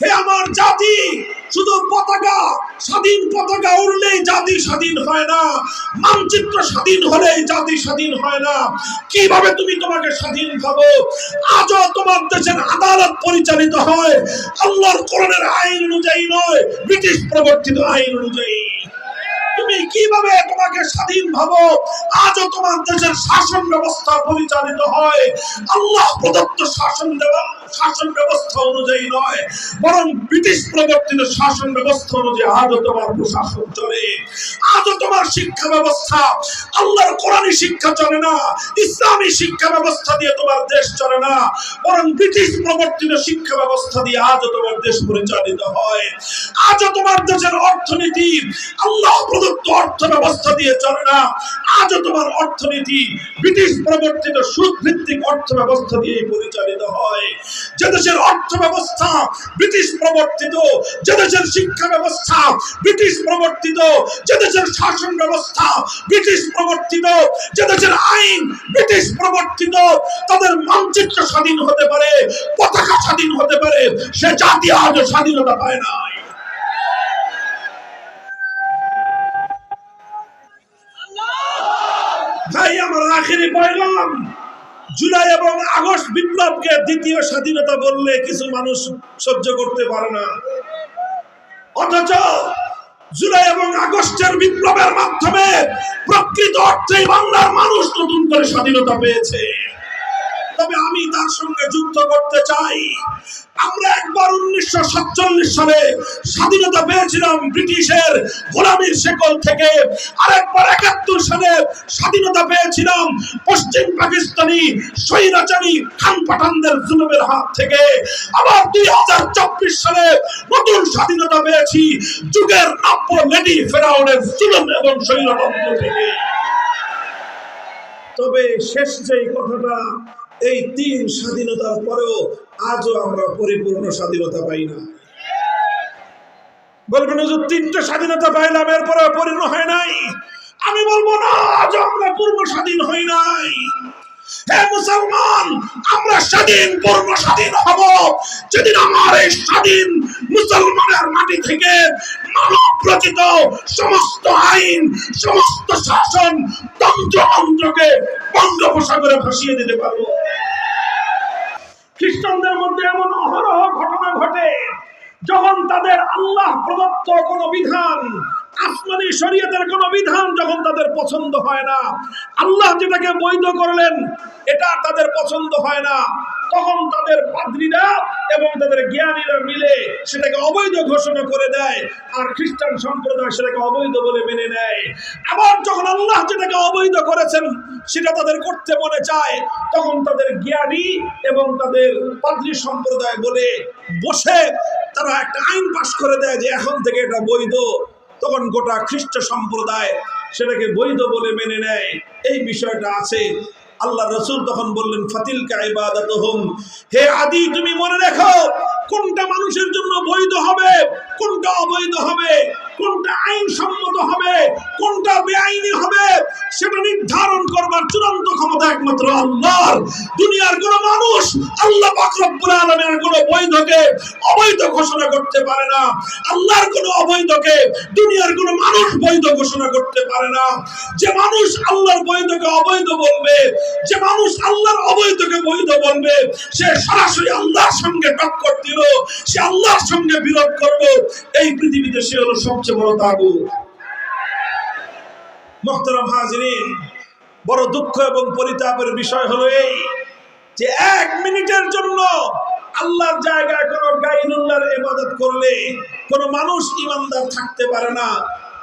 হে আমার জাতি, শুধু পতাকা স্বাধীন পতাকা উড়লেই জাতি স্বাধীন হয় না, মানচিত্র স্বাধীন হলেই জাতি স্বাধীন হয় না। কীভাবে তুমি তোমাকে স্বাধীন ভাবো? আজও তোমার দেশের আদালত পরিচালিত হয়, আল্লাহর কোরআনের আইন অনুযায়ী নয়, ব্রিটিশ প্রবর্তিত আইন অনুযায়ী। তুমি কীভাবে তোমাকে স্বাধীন ভাবো? আজও তোমার দেশের শাসন ব্যবস্থা পরিচালিত হয়, আল্লাহ প্রদত্ত শাসন দেওয়া শাসন ব্যবস্থা অনুযায়ী নয়, বরং ব্রিটিশ প্রবর্তিত শাসন ব্যবস্থা অনুযায়ী আজও তোমার প্রশাসন চলে। আজও তোমার শিক্ষা ব্যবস্থা। আল্লাহর কোরআনী শিক্ষা চলে না ইসলামী শিক্ষা ব্যবস্থা দিয়ে তোমার দেশ চলে না, বরং ব্রিটিশ প্রবর্তিত শিক্ষা ব্যবস্থা দিয়ে আজও তোমার দেশ পরিচালিত হয়। আজও তোমার দেশের অর্থনীতি, আল্লাহ প্রদত্ত অর্থ ব্যবস্থা দিয়ে চলে না আজও তোমার অর্থনীতি ব্রিটিশ প্রবর্তিত সুদ ভিত্তিক অর্থ ব্যবস্থা দিয়ে পরিচালিত হয়। যে দেশের অর্থ ব্যবস্থা ব্রিটিশ প্রবর্তিত, যে দেশের শিক্ষা ব্যবস্থা ব্রিটিশ প্রবর্তিত, যে দেশের শাসন ব্যবস্থা ব্রিটিশ প্রবর্তিত, যে দেশের আইন ব্রিটিশ প্রবর্তিত, তাদের মানচিত্র স্বাধীন হতে পারে, পতাকা স্বাধীন হতে পারে, সে জাতি আজও স্বাধীনতা পায় নাই। ভাই, আমার আখেরি পয়গাম। জুলাই এবং আগস্ট বিপ্লবকে দ্বিতীয় স্বাধীনতা বললে কিছু মানুষ সহ্য করতে পারে না। অথচ জুলাই এবং আগস্টের বিপ্লবের মাধ্যমে প্রকৃত অর্থে বাংলার মানুষ নতুন করে স্বাধীনতা পেয়েছে। তবে আমি তার সঙ্গে যুদ্ধ করতে চাই। আমরা একবার উনিশশো সাতচল্লিশ সালে স্বাধীনতা পেয়েছিলাম ব্রিটিশের গোলামীর শেকল থেকে। আরেকবার একাত্তর সালে স্বাধীনতা পেয়েছিলাম পশ্চিম পাকিস্তানি স্বৈরাচারী খান পাঠানদের জুলুমের হাত থেকে। আবার দুই হাজার চব্বিশ সালে নতুন স্বাধীনতা পেয়েছি যুগের নাপ্য লেডি ফেরাউনের জুলুম এবং স্বৈরতন্ত্র থেকে। তবে শেষ যেই কথাটা এই তিন স্বাধীনতার পরেও আজও আমরা পরিপূর্ণ স্বাধীনতা পাই না। বলবেন যে তিনটে স্বাধীনতা পাইলাম এরপরে পরিপূর্ণ হয় নাই। আমি বলব না আজও আমরা পূর্ণ স্বাধীন হই নাই। হে মুসলমান, আমরা স্বাধীন, পূর্ণ স্বাধীন হব। যেদিন আমার এই স্বাধীন মুসলমানের মাটি থেকে মানব রচিত সমস্ত আইন, সমস্ত শাসন তন্ত্র মন্ত্রকে বঙ্গোপসাগরে ভাসিয়ে দিতে পারব। খ্রিস্টানদের মধ্যে এমন অহরহ ঘটনা ঘটে, যখন তাদের আল্লাহ প্রদত্ত কোন বিধান আসমানি শরীয়তের কোন বিধান যখন তাদের পছন্দ হয় না, আল্লাহ যেটাকে বৈধ করলেন, এটা তাদের পছন্দ হয় না। তখন তাদের পাদ্রীরা এবং তাদের জ্ঞানীরা মিলে সেটাকে অবৈধ ঘোষণা করে দেয় আর খ্রিস্টান সম্প্রদায় সেটাকে অবৈধ বলে মেনে নেয়। আবার যখন আল্লাহ যেটাকে অবৈধ করেছেন, সেটা তাদের করতে মনে চায়, তখন তাদের জ্ঞানী এবং তাদের পাদ্রী সম্প্রদায় বলে, বসে তারা একটা আইন পাশ করে দেয় যে এখন থেকে এটা বৈধ। তখন গোটা খ্রিস্ট সম্প্রদায় সেটাকে বৈধ বলে মেনে নেয়। এই বিষয়টা আছে। আল্লাহ রসুল তখন বললেন ফাতিল কাইবাদাত হে আদি, তুমি মনে রেখো কোনটা মানুষের জন্য বৈধ হবে? কোনটা অবৈধ হবে? কোনটা আইন সম্মত হবে? কোনটা বেআইনি হবে? সেটা নির্ধারণ করবার চূড়ান্ত ক্ষমতা একমাত্র আল্লাহর। দুনিয়ার কোন মানুষ আল্লাহ পাক রব্বুল আলামিনের কোন বৈধকে অবৈধ ঘোষণা করতে পারে না। আল্লাহর কোন অবৈধকে দুনিয়ার কোন মানুষ বৈধ ঘোষণা করতে পারে না। যে মানুষ আল্লাহর বৈধকে অবৈধ বলবে, যে মানুষ আল্লাহর অবৈধকে বৈধ বলবে, সে সরাসরি আল্লাহর সঙ্গে টক্কর দিল সে আল্লাহর সঙ্গে বিরোধ এই পৃথিবীতে সে হলো সবচেয়ে বড় মোহতারাম হাজরিন, বড় দুঃখ এবং পরিতাপের বিষয় হলো এই যে এক মিনিটের জন্য আল্লাহর জায়গায় কোন গাইনুল্লাহর ইবাদত করলে কোন মানুষ ইমানদার থাকতে পারে না।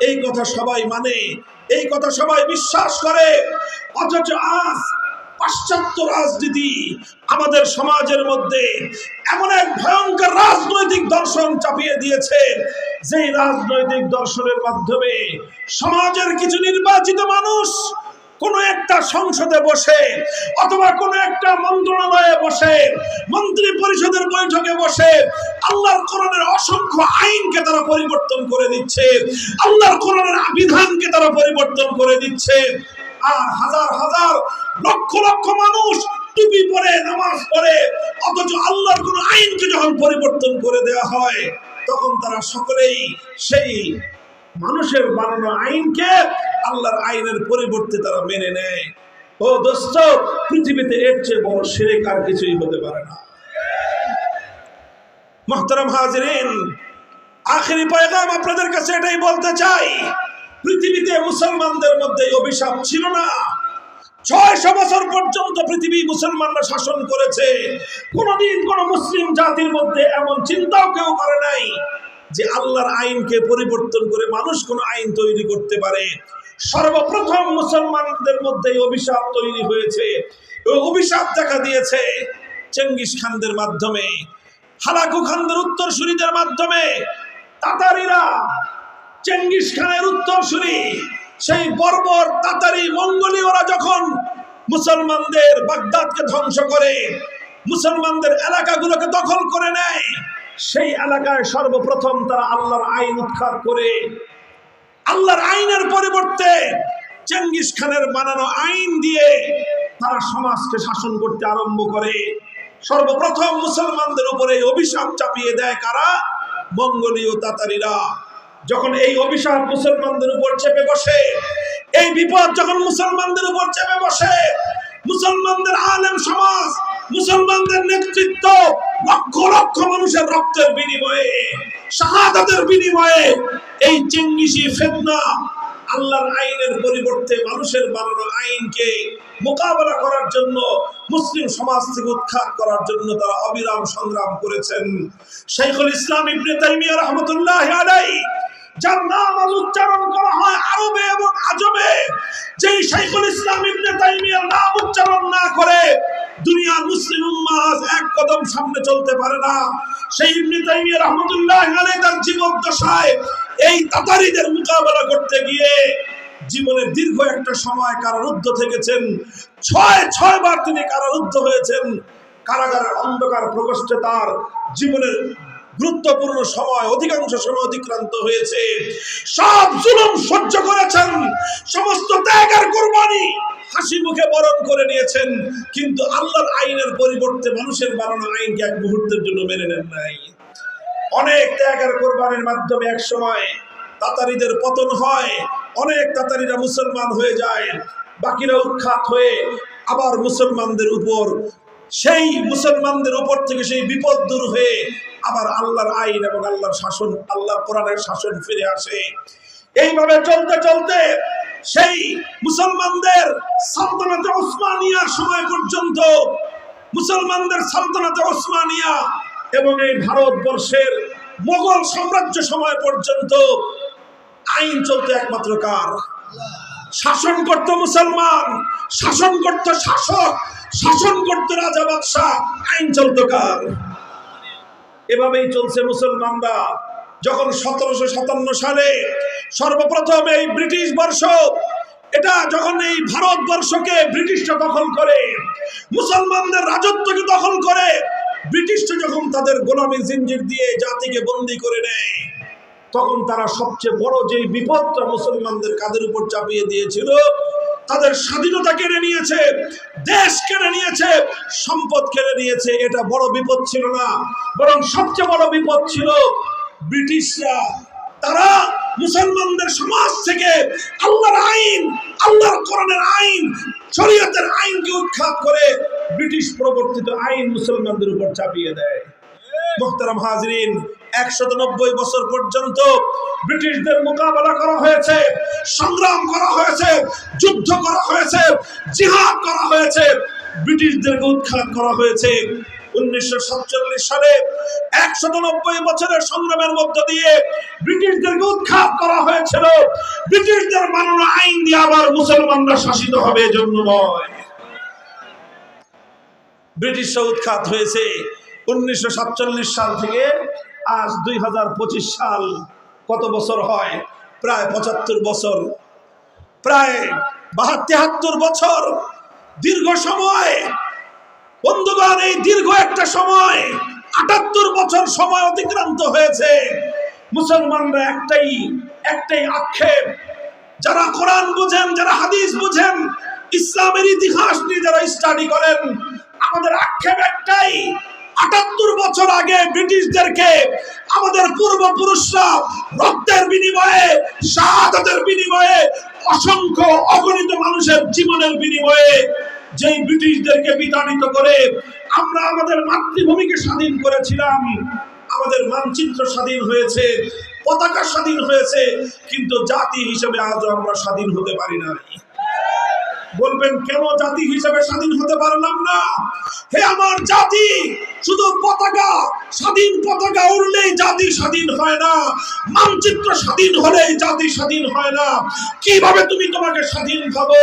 এই কথা সবাই মানে এই কথা সবাই বিশ্বাস করে। অথচ আজ পাশ্চাত্য রাজনীতি আমাদের সমাজের মধ্যে এমন এক ভয়ঙ্কর রাজনৈতিক দর্শন চাপিয়ে দিয়েছে, যেই রাজনৈতিক দর্শনের মাধ্যমে সমাজের কিছু নির্বাচিত মানুষ কোন একটা সংসদে বসে অথবা কোন একটা মন্ত্রণালয়ে বসে, মন্ত্রী পরিষদের বৈঠকে বসে আল্লাহর কোরআনের অসংখ্য আইনকে তারা পরিবর্তন করে দিচ্ছে, আল্লাহর কোরআনের বিধানকে তারা পরিবর্তন করে দিচ্ছে। আর হাজার হাজার লক্ষ লক্ষ মানুষ টুপি পরে, নামাজ পড়ে, অথচ আল্লাহর কোন আইনকে যখন পরিবর্তন করে দেওয়া হয়, তখন তারা সকলেই সেই মানুষের বানানো আইনকে আল্লাহর আইনের পরিবর্তে তারা মেনে নেয়। ও দোস্ত, পৃথিবীতে এর চেয়ে বড় সেরেক আর কিছুই হতে পারে না। মোহতারাম হাজরিন, আখেরি পয়গাম আপনাদের কাছে এটাই বলতে চাই পৃথিবীতে মুসলমানদের মধ্যে অভিশাপ ছিল না। ছয়শো বছর পর্যন্ত পৃথিবী মুসলমানরা শাসন করেছে। কোনদিন কোন মুসলিম জাতির মধ্যে এমন চিন্তাও কেউ করে নাই যে আল্লাহর আইনকে পরিবর্তন করে মানুষ কোন আইন তৈরি করতে পারে। সর্বপ্রথম মুসলমানদের মধ্যে অভিশাপ তৈরি হয়েছে। অভিশাপ দেখা দিয়েছে চেঙ্গিস খানদের মাধ্যমে, হালাকু খানদের উত্তরসূরিদের মাধ্যমে, তাতারিরা চেঙ্গিস খানের উত্তর উত্তরসূরি সেই বর্বর, তাতারি মঙ্গলীয়রা যখন মুসলমানদের বাগদাদকে ধ্বংস করে, মুসলমানদের এলাকাগুলোকে দখল করে নেয়, সেই এলাকায় সর্বপ্রথম তারা আল্লাহর আইন উৎখাত করে। আল্লাহর আইনের পরিবর্তে চেঙ্গিস খানের বানানো আইন দিয়ে তারা সমাজকে শাসন করতে আরম্ভ করে। সর্বপ্রথম মুসলমানদের উপরে অভিশাপ চাপিয়ে দেয় কারা? মঙ্গলীয় তাতারিরা। যখন এই অভিশাপ মুসলমানদের উপর চেপে বসে, এই বিপদ যখন মুসলমানদের উপর চেপে বসে, মুসলমানদের আলেম সমাজ, মুসলমানদের নেতৃত্ব লক্ষ লক্ষ মানুষের রক্তের বিনিময়ে, শাহাদাতের বিনিময়ে এই চেঙ্গিসি ফেতনা আল্লাহর আইনের পরিবর্তে মানুষের বানানো আইনকে মোকাবেলা করার জন্য, মুসলিম সমাজ থেকে উৎখাত করার জন্য তারা অবিরাম সংগ্রাম করেছেন। শেখুল ইসলাম ইবনে তাইমিয়া রহমতুল্লাহ আলাইহি যার নাম আজ উচ্চারণ করা হয় আরবে এবং আজবে যেই শাইখুল ইসলাম ইবনে তাইমিয়ার নাম উচ্চারণ না করে দুনিয়ার মুসলিম উম্মাহ এক কদম সামনে চলতে পারে না। সেই ইবনে তাইমিয়া রহমতুল্লাহ আলাইহি তার জীবন দশায় এই তাতারিদের মোকাবেলা করতে গিয়ে জীবনের দীর্ঘ একটা সময় কারারুদ্ধ থেকেছেন। ছয় ছয় বার তিনি কারারুদ্ধ হয়েছেন। কারাগারের অন্ধকার প্রকোষ্ঠে তার জীবনের গুরুত্বপূর্ণ সময়, অধিকাংশ সময় অতিক্রান্ত হয়েছে। সব জুলুম সহ্য করেছেন। সমস্ত ত্যাগের কোরবানি হাসি মুখে বরণ করে নিয়েছেন। কিন্তু আল্লাহর আইনের পরিবর্তে মানুষের বানানো আইনকে এক মুহূর্তের জন্য মেনে নেন নাই। অনেক ত্যাগের কোরবানির মাধ্যমে এক সময় তাতারিদের পতন হয়। অনেক তাতারিরা মুসলমান হয়ে যায়। বাকিরা উৎখাত হয়ে আবার মুসলমানদের উপর সেই মুসলমানদের উপর থেকে সেই বিপদ দূর হয়ে আবার আল্লাহর আইন এবং আল্লাহর শাসন আল্লাহ কোরআনের শাসন ফিরে আসে। এইভাবে চলতে চলতে সেই মুসলমানদের সালতানাতে ওসমানিয়ার সময় পর্যন্ত মুসলমানদের সালতানাতে ওসমানিয়া এবং এই ভারতবর্ষের মোগল সাম্রাজ্য সময় পর্যন্ত আইন চলতে একমাত্র কার? শাসন করত মুসলমান, শাসন করত শাসক। শাসন করত রাজা বাদশাহ, আইন চলত কার? এভাবেই চলছে মুসলমানরা। যখন সতেরোশো সাতান্ন সালে সর্বপ্রথম এই ব্রিটিশ বর্ষ, এটা যখন এই ভারতবর্ষকে ব্রিটিশরা দখল করে, মুসলমানদের রাজত্বকে দখল করে, ব্রিটিশরা যখন তাদের গোলামি জিঞ্জির দিয়ে জাতিকে বন্দি করে নেয়, তখন তারা সবচেয়ে বড় যে বিপদটা মুসলমানদের কাদের উপর চাপিয়ে দিয়েছিল তাদের স্বাধীনতা কেড়ে নিয়েছে, দেশ কেড়ে নিয়েছে, সম্পদ কেড়ে নিয়েছে। এটা বড় বিপদ ছিল না, বরং সবচেয়ে বড় বিপদ ছিল ব্রিটিশরা। তারা মুসলমানদের সমাজ থেকে আল্লাহর আইন, আল্লাহর কোরআনের আইন, শরীয়তের আইনকে উৎখাত করে ব্রিটিশ প্রবর্তিত আইন মুসলমানদের উপর চাপিয়ে দেয়। মোহতারাম হাজরিন একশত বছর পর্যন্ত ব্রিটিশদের মোকাবেলা করা হয়েছে, সংগ্রাম করা হয়েছে, যুদ্ধ করা হয়েছে, জিহাদ করা হয়েছে ব্রিটিশদেরকে উৎখাত করা হয়েছে। উনিশশো সাতচল্লিশ সালে বছরের সংগ্রামের মধ্য দিয়ে ব্রিটিশদেরকে উৎখাত করা হয়েছিল। ব্রিটিশদের আইন দিয়ে আবার মুসলমানরা শাসিত হবে নয়। ব্রিটিশরা উৎখাত হয়েছে। উনিশশো সাতচল্লিশ সাল থেকে আজ দুই হাজার পঁচিশ সাল কত বছর হয়? প্রায় পঁচাত্তর বছর। প্রায় বাহাত্তর বছর। দীর্ঘ সময়। বন্ধুগণ, এই দীর্ঘ একটা সময়, আটাত্তর বছর সময় অতিক্রান্ত হয়েছে। মুসলমানরা একটাই একটাই আক্ষেপ। যারা কোরআন বুঝেন, যারা হাদিস বুঝেন, ইসলামের ইতিহাস নিয়ে যারা স্টাডি করেন, আমাদের আক্ষেপ একটাই আটাত্তর বছর আগে ব্রিটিশদেরকে আমাদের পূর্বপুরুষরা রক্তের বিনিময়ে, শাহাদাতের বিনিময়ে, অসংখ্য অগণিত মানুষের জীবনের বিনিময়ে যেই ব্রিটিশদেরকে বিতাড়িত করে আমরা আমাদের মাতৃভূমিকে স্বাধীন করেছিলাম, আমাদের মানচিত্র স্বাধীন হয়েছে, পতাকা স্বাধীন হয়েছে, কিন্তু জাতি হিসেবে আজও আমরা স্বাধীন হতে পারি নাই। বলবেন, কেন জাতি হিসেবে স্বাধীন হতে পারলাম না? হে আমার জাতি, শুধু পতাকা, স্বাধীন পতাকা উড়লেই জাতি স্বাধীন হয় না। মানচিত্র স্বাধীন হলেই জাতি স্বাধীন হয় না। কীভাবে তুমি তোমাকে স্বাধীন ভাবো?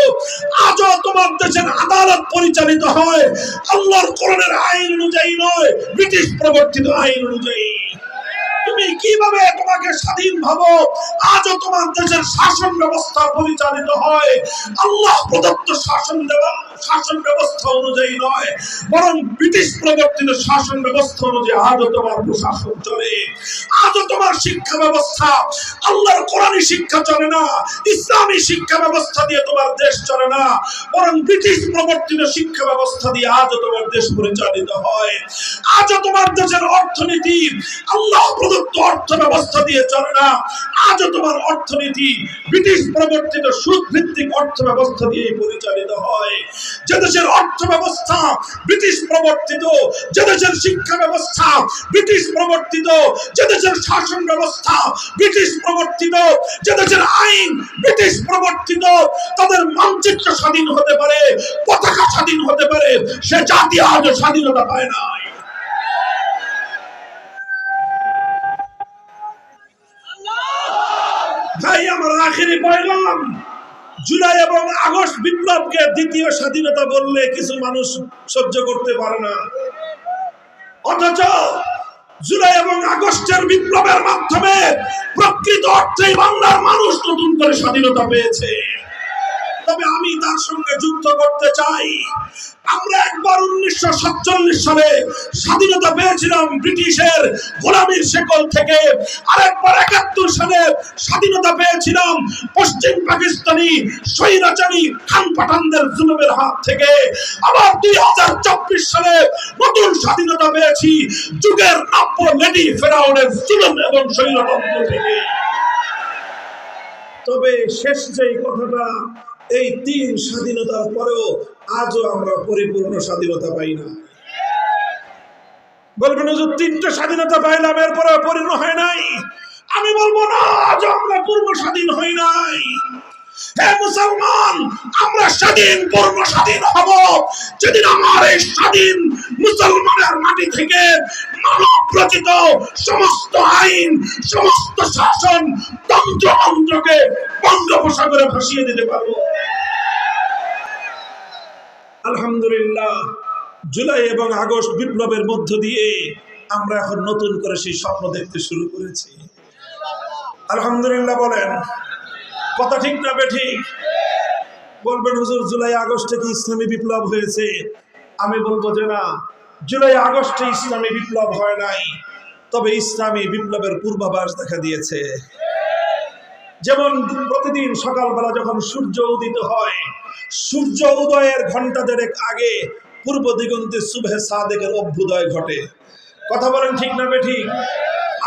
আজও তোমার দেশের আদালত পরিচালিত হয়। আল্লাহর কোরআনের আইন অনুযায়ী নয়, ব্রিটিশ প্রবর্তিত আইন অনুযায়ী। তুমি কীভাবে তোমাকে স্বাধীন ভাবো? আজও তোমার দেশের শাসন ব্যবস্থা পরিচালিত হয়। আল্লাহ প্রদত্ত শাসন দেওয়া শাসন ব্যবস্থা অনুযায়ী নয়, বরং ব্রিটিশ প্রবর্তিত শাসন ব্যবস্থা অনুযায়ী আজও তোমার প্রশাসন চলে। আজও তোমার শিক্ষা ব্যবস্থা। আল্লাহর কোরআনী শিক্ষা চলে না ইসলামী শিক্ষা ব্যবস্থা দিয়ে তোমার দেশ চলে না, বরং ব্রিটিশ প্রবর্তিত শিক্ষা ব্যবস্থা দিয়ে আজও তোমার দেশ পরিচালিত হয়। আজও তোমার দেশের অর্থনীতি আল্লাহ প্রদত্ত অর্থ ব্যবস্থা দিয়ে চলে না, আজও তোমার অর্থনীতি ব্রিটিশ প্রবর্তিত সুদ ভিত্তিক অর্থ ব্যবস্থা দিয়ে পরিচালিত হয়। যে দেশের অর্থ ব্যবস্থা ব্রিটিশ প্রবর্তিত যে দেশের শিক্ষা ব্যবস্থা ব্রিটিশ প্রবর্তিত যে দেশের শাসন ব্যবস্থা ব্রিটিশ প্রবর্তিত যে দেশের আইন ব্রিটিশ প্রবর্তিত। তাদের মানচিত্র স্বাধীন হতে পারে, পতাকা স্বাধীন হতে পারে, সে জাতি আজও স্বাধীনতা পায় নাই। ভাই, আমার আখেরি পয়গাম। জুলাই এবং আগস্ট বিপ্লবকে দ্বিতীয় স্বাধীনতা বললে কিছু মানুষ সহ্য করতে পারে না। অথচ জুলাই এবং আগস্টের বিপ্লবের মাধ্যমে প্রকৃত অর্থে বাংলার মানুষ নতুন করে স্বাধীনতা পেয়েছে। তবে আমি তার সঙ্গে যুদ্ধ করতে চাই। আমরা একবার উনিশশো সাতচল্লিশ সালে স্বাধীনতা পেয়েছিলাম ব্রিটিশের গোলামীর শেকল থেকে। আরেকবার একাত্তর সালে স্বাধীনতা পেয়েছিলাম পশ্চিম পাকিস্তানি স্বৈরাচারী খান পাঠানদের জুলুমের হাত থেকে। আবার দুই হাজার চব্বিশ সালে নতুন স্বাধীনতা পেয়েছি যুগের নাপ্য লেডি ফেরাউনের জুলুম এবং স্বৈরতন্ত্র থেকে। তবে শেষ যেই কথাটা এই তিন স্বাধীনতার পরেও আজও আমরা পরিপূর্ণ স্বাধীনতা পাই না। বলবেন যে তিনটা স্বাধীনতা পাইলাম এরপরে পরিপূর্ণ হয় নাই? আমি বলব, না, আজও আমরা পূর্ণ স্বাধীন হই নাই। হে মুসলমান, আমরা স্বাধীন, পূর্ণ স্বাধীন হব। যেদিন আমার এই স্বাধীন মুসলমানের মাটি থেকে মানব রচিত সমস্ত আইন, সমস্ত শাসন তন্ত্র মন্ত্রকে বঙ্গোপসাগরে ভাসিয়ে দিতে পারব। আলহামদুলিল্লাহ, জুলাই এবং আগস্ট বিপ্লবের মধ্য দিয়ে আমরা এখন নতুন করে সেই স্বপ্ন দেখতে শুরু করেছি। আলহামদুলিল্লাহ বলেন, কথা ঠিক না বেঠিক বলবেন, হুজুর, জুলাই আগস্টে কি ইসলামী বিপ্লব হয়েছে? আমি বলব যে না, জুলাই আগস্টে ইসলামী বিপ্লব হয় নাই, তবে ইসলামী বিপ্লবের পূর্বাভাস দেখা দিয়েছে। যেমন প্রতিদিন সকালবেলা যখন সূর্য উদিত হয়, সূর্য উদয়ের ঘণ্টা দেড়েক আগে পূর্ব দিগন্তে শুভে সাদেকের অভ্যুদয় ঘটে। কথা বলেন ঠিক না বেঠিক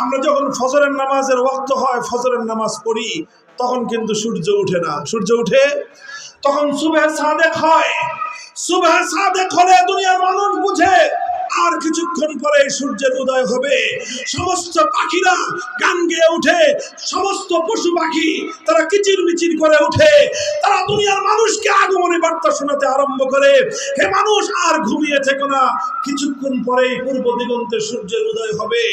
আমরা যখন ফজরের নামাজের ওয়াক্ত হয়, ফজরের নামাজ পড়ি, তখন কিন্তু সূর্য উঠে না। সূর্য উঠে, তখন সুবে সাদেক হয়। সুবে সাদেক হলে দুনিয়ার মানুষ বুঝে আর কিছুক্ষণ পরে সূর্যের উদয় হবে। সমস্ত পাখিরা গান গেয়ে উঠে সমস্ত পশু পাখি তারা কিচির মিচির করে উঠে তারা দুনিয়ার মানুষকে আগমনী বার্তা শোনাতে আরম্ভ করে। হে মানুষ, আর ঘুমিয়ে থেকো না। কিছুক্ষণ পরেই পূর্ব দিগন্তে সূর্যের উদয় হবে।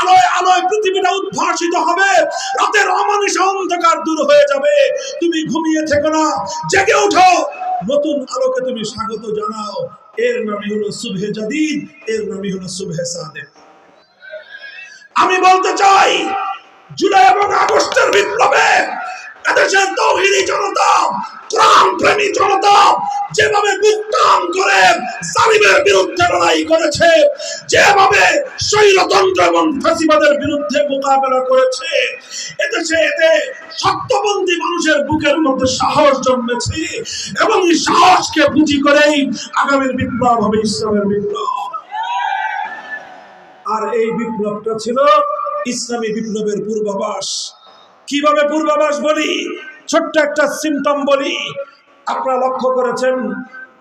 আলোয় আলোয় পৃথিবীটা উদ্ভাসিত হবে। রাতের অমানুষ অন্ধকার দূর হয়ে যাবে। তুমি ঘুমিয়ে থেকো না। জেগে উঠো নতুন আলোকে তুমি স্বাগত জানাও। এর নামই হলো সুবহে জাদিদ, এর নামই হলো সুবহে সাদেক। আমি বলতে চাই জুলাই এবং আগস্টের বিপ্লবে তৌহিদি জনতা প্রেমী জনতা যেভাবে করে জালিমের বিরুদ্ধে লড়াই করেছে, যেভাবে এবং ফাঁসিবাদের বিরুদ্ধে মোকাবেলা করেছে এতে মানুষের বুকের মধ্যে সাহস জন্মেছে এবং এই সাহসকে পুঁজি করেই আগামীর বিপ্লব হবে, ইসলামের বিপ্লব। আর এই বিপ্লবটা ছিল ইসলামী বিপ্লবের পূর্বাভাস। কীভাবে পূর্বাভাস বলি? ছোট্ট একটা সিমটম বলি। আপনারা লক্ষ্য করেছেন,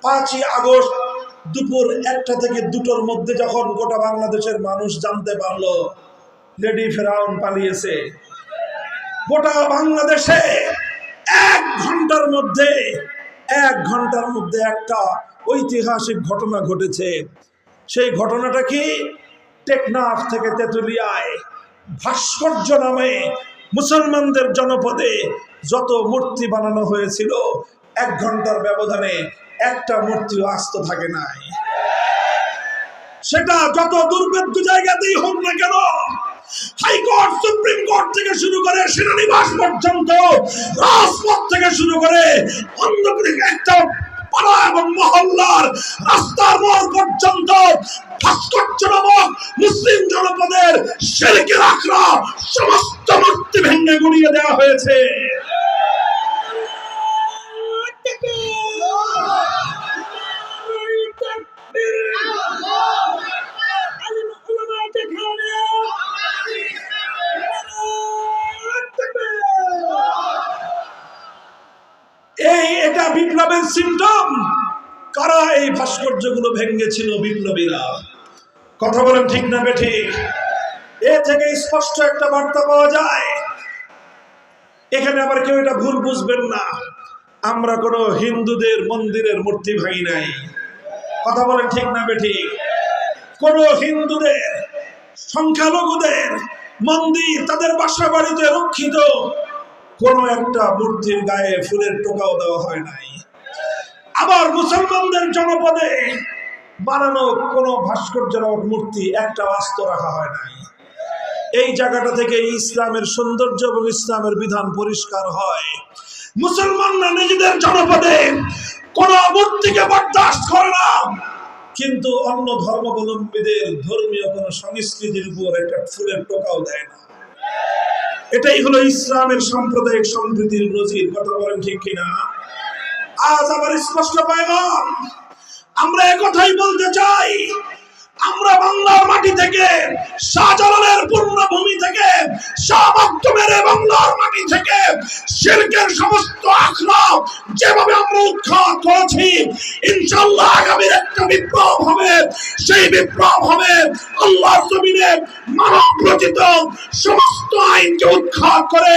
পাঁচই আগস্ট দুপুর একটা থেকে দুটোর মধ্যে যখন গোটা বাংলাদেশের মানুষ জানতে পারল, লেডি ফেরাউন পালিয়েছে। গোটা বাংলাদেশে এক ঘণ্টার মধ্যে, এক ঘণ্টার মধ্যে একটা ঐতিহাসিক ঘটনা ঘটেছে। সেই ঘটনাটা কি? টেকনাফ থেকে তেঁতুলিয়ায়। ভাস্কর্য নামে মুসলমানদের জনপদে যত মূর্তি বানানো হয়েছিল, এক ঘণ্টার ব্যবধানে একটা মূর্তিও আস্ত থাকে নাই। সেটা যত দুর্ভেদ্য জায়গাতেই হোক না কেন, হাইকোর্ট, সুপ্রিম কোর্ট থেকে শুরু করে সেনানিবাস পর্যন্ত, রাজপথ থেকে শুরু করে অন্ধ্রপ্রদেশ, একটা এবং মহল্লার রাস্তার মোড় পর্যন্ত মুসলিম জনপদের শেরিকের আখড়া সমস্ত মূর্তি ভেঙে গুড়িয়ে দেওয়া হয়েছে। ভাস্কর্যগুলো ভেঙেছিল বিপ্লবীরা। কথা বলেন ঠিক না বেঠিক এ থেকে স্পষ্ট একটা বার্তা পাওয়া যায়। এখানে আবার কেউ এটা ভুল বুঝবেন না। আমরা কোনো হিন্দুদের মন্দিরের মূর্তি ভাঙি নাই। কথা বলেন ঠিক না বেঠিক কোনো হিন্দুদের, সংখ্যালঘুদের মন্দির তাদের বাসা বাড়িতে রক্ষিত কোনো একটা মূর্তির গায়ে ফুলের টোকাও দেওয়া হয় নাই। আবার মুসলমানদের জনপদে বানানো কোনো ভাস্কর্য মূর্তি একটা আস্ত রাখা হয় নাই। এই জায়গাটা থেকে ইসলামের সৌন্দর্য এবং ইসলামের বিধান পরিষ্কার হয়। মুসলমানরা নিজেদের জনপদে কোন মূর্তিকে বরদাস্ত করে না। কিন্তু অন্য ধর্মাবলম্বীদের ধর্মীয় কোন সংস্কৃতির উপর একটা ফুলের টোকাও দেয় না। এটাই হলো ইসলামের সাম্প্রদায়িক সম্প্রীতির নজির কথা বলেন ঠিক কিনা? আজ আমার স্পষ্ট পাইলাম আমরা একথাই বলতে চাই আমরা বাংলার মাটি থেকে, শাহজালালের পূর্ণভূমি থেকে, শাহ মাকতুমের বাংলার মাটি থেকে শিরকের সমস্ত আখড়া যেভাবে আমরা উৎখাত করেছি, ইনশাআল্লাহ আগামীর একটা বিপ্লব হবে। সেই বিপ্লব হবে আল্লাহর জমিনে মানব রচিত সমস্ত আইনকে উৎখাত করে,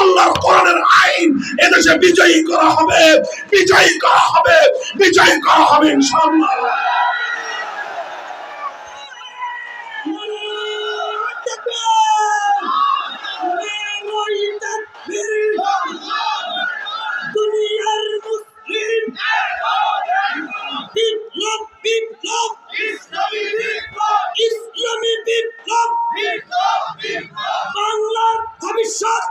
আল্লাহর কোরআনের আইন এদেশে বিজয়ী করা হবে, বিজয়ী করা হবে, বিজয়ী করা হবে ইনশাআল্লাহ। বিপ্লব ইসলামী বিপ্লব বাংলার ভবিষ্যৎ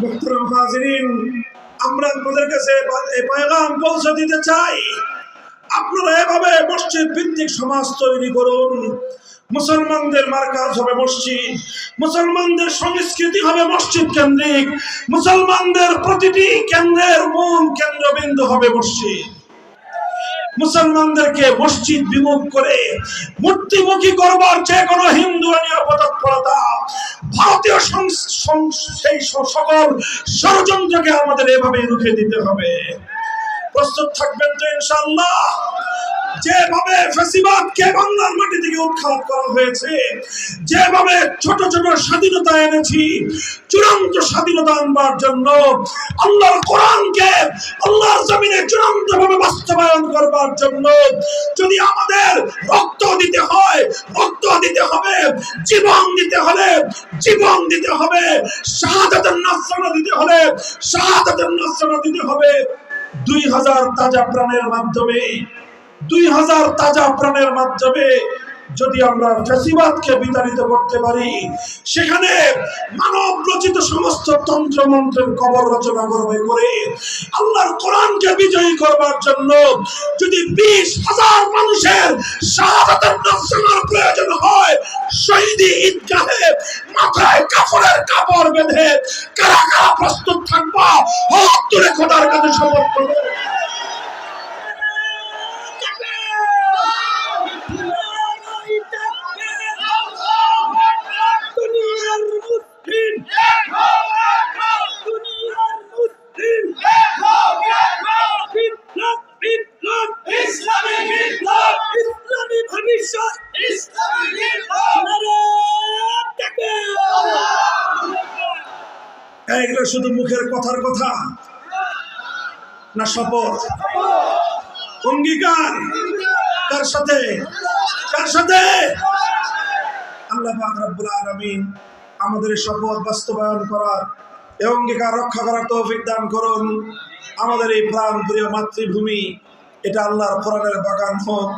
মুহতারাম হাজিরিন আমরা আপনাদের কাছে এই পৌঁছে দিতে চাই। আপনারা এভাবে মসজিদ ভিত্তিক সমাজ তৈরি করুন। মুসলমানদের মার্কাজ হবে মসজিদ, মুসলমানদের সংস্কৃতি হবে মসজিদ কেন্দ্রিক, মুসলমানদের প্রতিটি কেন্দ্রের মূল কেন্দ্রবিন্দু হবে মসজিদ। মুসলমানদেরকে মসজিদ বিমুখ করে মূর্তিমুখী করবার যে কোনো হিন্দু নিরাপত্তা ভারতীয় সেই সকল ষড়যন্ত্রকে আমাদের এভাবে রুখে দিতে হবে। প্রস্তুত থাকবেন তো ইনশাল্লাহ যেভাবে ফেসিবাদকে বাংলার মাটি থেকে উৎখাত করা হয়েছে, যেভাবে ছোট ছোট স্বাধীনতা এনেছি, চূড়ান্ত স্বাধীনতা আনবার জন্য আল্লাহর কোরআনকে আল্লাহর জমিনে চূড়ান্ত ভাবে বাস্তবায়ন করবার জন্য যদি আমাদের রক্ত দিতে হয়, রক্ত দিতে হবে, জীবন দিতে হলে, জীবন দিতে হবে, শাহাদাতের নসরত দিতে হলে, শাহাদাতের নসরত দিতে হবে। দুই হাজার তাজা প্রাণের মাধ্যমে দুই হাজার তাজা প্রাণের মাধ্যমে যদি আমরা ফ্যাসিবাদকে বিতাড়িত করতে পারি, সেখানে মানব রচিত সমস্ত তন্ত্র মন্ত্রের কবর রচনা করবে করে আল্লাহর কোরআনকে বিজয়ী করবার জন্য যদি বিশ হাজার মানুষের শাহাদাতের নকশানার প্রয়োজন হয়, শহীদি ঈদগাহে মাথায় কাপড়ের কাপড় বেঁধে কারা কারা প্রস্তুত থাকবা হাত তুলে খোদার কাছে শপথ ইসলামী বিপ্লব। ইসলামী ভবিষ্যৎ। ইসলামী বিপ্লব। এগুলো শুধু মুখের কথার কথা না শপথ। অঙ্গীকার। কার সাথে? কার সাথে? আল্লাহ পাক আলামিন আমাদের শপথ বাস্তবায়ন করার এই অঙ্গীকার রক্ষা করার তৌফিক দান করুন। আমাদের এই প্রাণ প্রিয় মাতৃভূমি এটা আল্লাহর কোরআনের বাগান হোক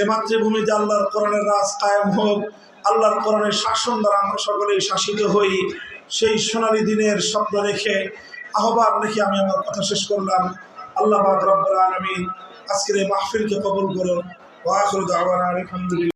এই মাতৃভূমিতে আল্লাহর কোরআনের রাজ কায়েম হোক, আল্লাহর কোরআনের শাসন দ্বারা আমরা সকলেই শাসিত হই, সেই সোনালী দিনের স্বপ্ন রেখে আহ্বান রেখে আমি আমার কথা শেষ করলাম। আল্লাহ রব্বুল আলমিন আজকের এই মাহফিলকে কবুল করুন। ওয়াহুল আলহামদুলিল্লাহ।